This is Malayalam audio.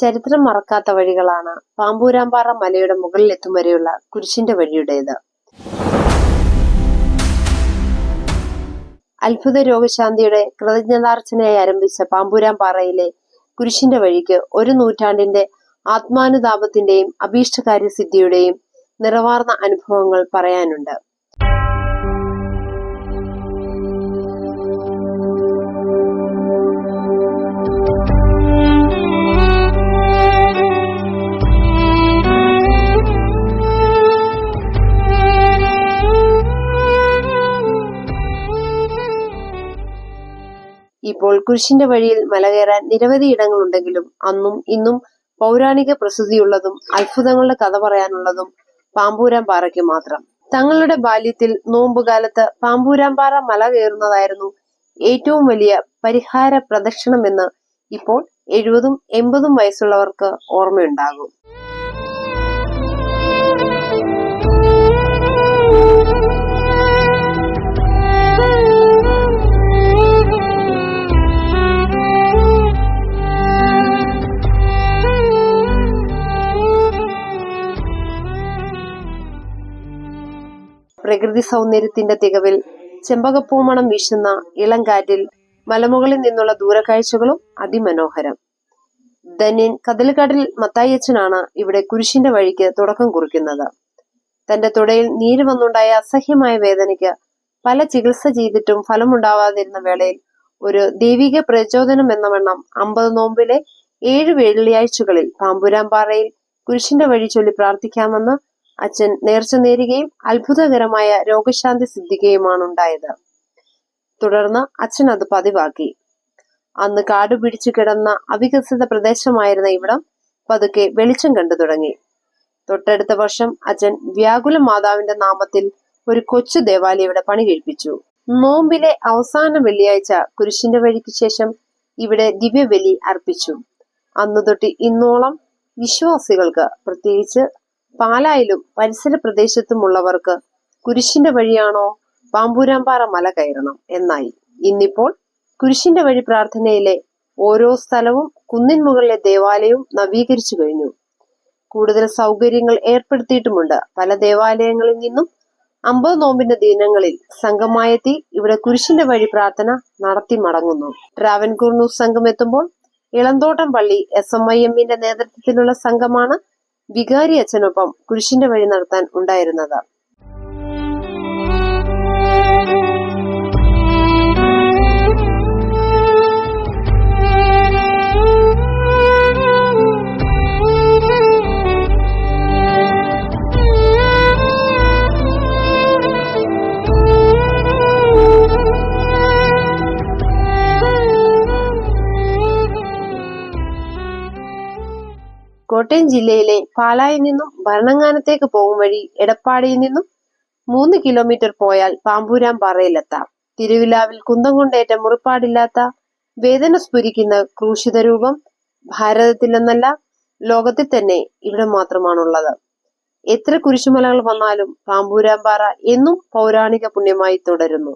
ചരിത്രം മറക്കാത്ത വഴികളാണ് പാമ്പൂരാമ്പാറ മലയുടെ മുകളിൽ എത്തും വരെയുള്ള കുരിശിന്റെ വഴിയുടേത്. അത്ഭുത രോഗശാന്തിയുടെ കൃതജ്ഞതാർച്ചനയായി ആരംഭിച്ച പാമ്പൂരാമ്പാറയിലെ കുരിശിന്റെ വഴിക്ക് ഒരു നൂറ്റാണ്ടിന്റെ ആത്മാനുതാപത്തിന്റെയും അഭീഷ്ടകാര്യസിദ്ധിയുടെയും നിറവാർന്ന അനുഭവങ്ങൾ പറയാനുണ്ട്. ഇപ്പോൾ കുരിശിന്റെ വഴിയിൽ മല കയറാൻ നിരവധി ഇടങ്ങളുണ്ടെങ്കിലും അന്നും ഇന്നും പൗരാണിക പ്രസിദ്ധിയുള്ളതും അത്ഭുതങ്ങളുടെ കഥ പറയാനുള്ളതും പാമ്പൂരാൻ പാറയ്ക്ക് മാത്രം. തങ്ങളുടെ ബാല്യത്തിൽ നോമ്പുകാലത്ത് പാമ്പൂരാമ്പാറ മല കയറുന്നതായിരുന്നു ഏറ്റവും വലിയ പരിഹാര പ്രദക്ഷിണമെന്ന് ഇപ്പോൾ എഴുപതും എൺപതും വയസ്സുള്ളവർക്ക് ഓർമ്മയുണ്ടാകും. പ്രകൃതി സൗന്ദര്യത്തിന്റെ തികവിൽ ചെമ്പകപ്പൂമണം വീശുന്ന ഇളം കാറ്റിൽ മലമുകളിൽ നിന്നുള്ള ദൂരക്കാഴ്ചകളും അതിമനോഹരം. ധന്യൻ കതലുകാട്ടിൽ മത്തായച്ചനാണ് ഇവിടെ കുരിശിന്റെ വഴിക്ക് തുടക്കം കുറിക്കുന്നത്. തന്റെ തുടയിൽ നീര് വന്നുണ്ടായ അസഹ്യമായ വേദനയ്ക്ക് പല ചികിത്സ ചെയ്തിട്ടും ഫലമുണ്ടാവാതിരുന്ന വേളയിൽ ഒരു ദൈവിക പ്രചോദനം എന്ന വണ്ണം അമ്പത് നോമ്പിലെ ഏഴ് വെള്ളിയാഴ്ചകളിൽ പാമ്പുരാമ്പാറയിൽ കുരിശിന്റെ വഴി ചൊല്ലി പ്രാർത്ഥിക്കാമെന്ന് അച്ഛൻ നേർച്ച നേരുകയും അത്ഭുതകരമായ രോഗശാന്തി സിദ്ധിക്കുകയുമാണ് ഉണ്ടായത്. തുടർന്ന് അച്ഛൻ അത് പതിവാക്കി. അന്ന് കാട് പിടിച്ചു കിടന്ന അവികസിത പ്രദേശമായിരുന്ന ഇവിടം പതുക്കെ വെളിച്ചം കണ്ടു തുടങ്ങി. തൊട്ടടുത്ത വർഷം അച്ഛൻ വ്യാകുല മാതാവിന്റെ നാമത്തിൽ ഒരു കൊച്ചു ദേവാലയം ഇവിടെ പണി കഴിപ്പിച്ചു. നോമ്പിലെ അവസാന വെള്ളിയാഴ്ച കുരിശിന്റെ വഴിക്ക് ശേഷം ഇവിടെ ദിവ്യബലി അർപ്പിച്ചു. അന്നു തൊട്ട് ഇന്നോളം വിശ്വാസികൾക്ക് പ്രത്യേകിച്ച് പാലായിലും പരിസര പ്രദേശത്തുമുള്ളവർക്ക് കുരിശിന്റെ വഴിയാണോ പാമ്പൂരാമ്പാറ മല കയറണം എന്നായി. ഇന്നിപ്പോൾ കുരിശിന്റെ വഴി പ്രാർത്ഥനയിലെ ഓരോ സ്ഥലവും കുന്നിൻ മുകളിലെ ദേവാലയവും നവീകരിച്ചു കഴിഞ്ഞു. കൂടുതൽ സൗകര്യങ്ങൾ ഏർപ്പെടുത്തിയിട്ടുമുണ്ട്. പല ദേവാലയങ്ങളിൽ നിന്നും അമ്പത് നോമ്പിന്റെ ദിനങ്ങളിൽ സംഘമായെത്തി ഇവിടെ കുരിശിന്റെ വഴി പ്രാർത്ഥന നടത്തി മടങ്ങുന്നു. ട്രാവൻകൂർ ന്യൂസ് സംഘം എത്തുമ്പോൾ ഇളന്തോട്ടം പള്ളി എസ് എം ഐ എമ്മിന്റെ നേതൃത്വത്തിലുള്ള സംഘമാണ് വികാരി അച്ഛനൊപ്പം കുരിശിന്റെ വഴി നടത്താൻ ഉണ്ടായിരുന്നത് കോട്ടയം ജില്ലയിലെ പാലായിൽ നിന്നും ഭരണങ്ങാനത്തേക്ക് പോകും വഴി എടപ്പാടിയിൽ നിന്നും മൂന്ന് കിലോമീറ്റർ പോയാൽ പാമ്പൂരാം പാറയിലെത്താം. തിരുവിലാവിൽ കുന്തം കൊണ്ടേറ്റ മുറിപ്പാടില്ലാത്ത വേദന സ്ഫുരിക്കുന്ന ക്രൂശിത രൂപം ഭാരതത്തിലെന്നല്ല ലോകത്തിൽ തന്നെ ഇവിടെ മാത്രമാണുള്ളത്. എത്ര കുരിശുമലകൾ വന്നാലും പാമ്പൂരാമ്പാറ എന്നും പൗരാണിക പുണ്യമായി തുടരുന്നു.